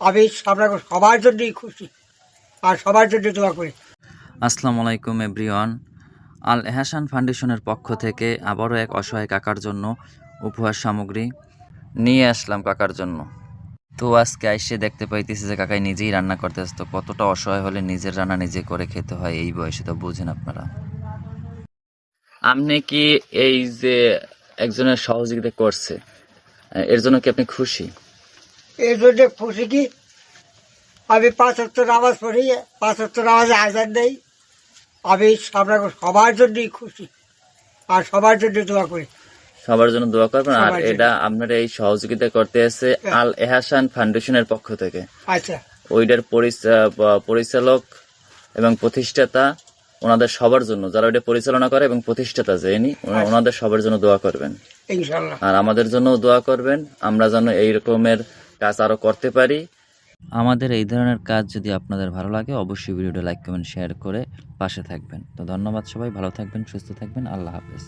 আমি আমরা সবার জন্যই খুশি। আর সবার জন্য দোয়া করি। আসসালামু আলাইকুম এভরিওয়ান। আল এহাসান ফাউন্ডেশনের পক্ষ থেকে আবারও এক অসহায় কাকার জন্য উপহার সামগ্রী নিয়ে আসলাম কাকার জন্য। তো আজকে আইসে দেখতে পাইতেছি যে কাকাই নিজেই রান্না করতে আসতো কতটা অসহায় হলে নিজের রান্না নিজে করে খেতে হয় এই বয়সে তো বুঝেন আপনারা। আপনি কি এই যে একজনের সহযোগিতা করছে এর জন্য কি আপনি খুশি? এই জন্য খুশি কি? আমি পাঁচ অক্ট নামাজ পড়ি পাঁচ অক্ট নামাজে আজান নেই আমি সবার জন্যই খুশি। আর সবার জন্য দোয়া করি। সবার জন্য দোয়া করবেন। আর এটা আপনারা এই সহযোগিতা করতে আছে আল এহাসান ফাউন্ডেশনের পক্ষ থেকে। আচ্ছা। ওইটার পরিচালক এবং প্রতিষ্ঠাতা ওনাদের সবার জন্য। যারা ওইটা পরিচালনা করে এবং প্রতিষ্ঠাতা যিনি ওনা- ওনাদের সবার জন্য দোয়া করবেন। আর আমাদের জন্য দোয়া করবেন। আমরা যেন এই রকমের কাজ আরও করতে পারি। আমাদের এই ধরনের কাজ যদি আপনাদের ভালো লাগে, অবশ্যই ভিডিওটা লাইক, কমেন্ট, শেয়ার করে পাশে থাকবেন। তো ধন্যবাদ সবাই, ভালো থাকবেন, সুস্থ থাকবেন, আল্লাহ হাফেজ।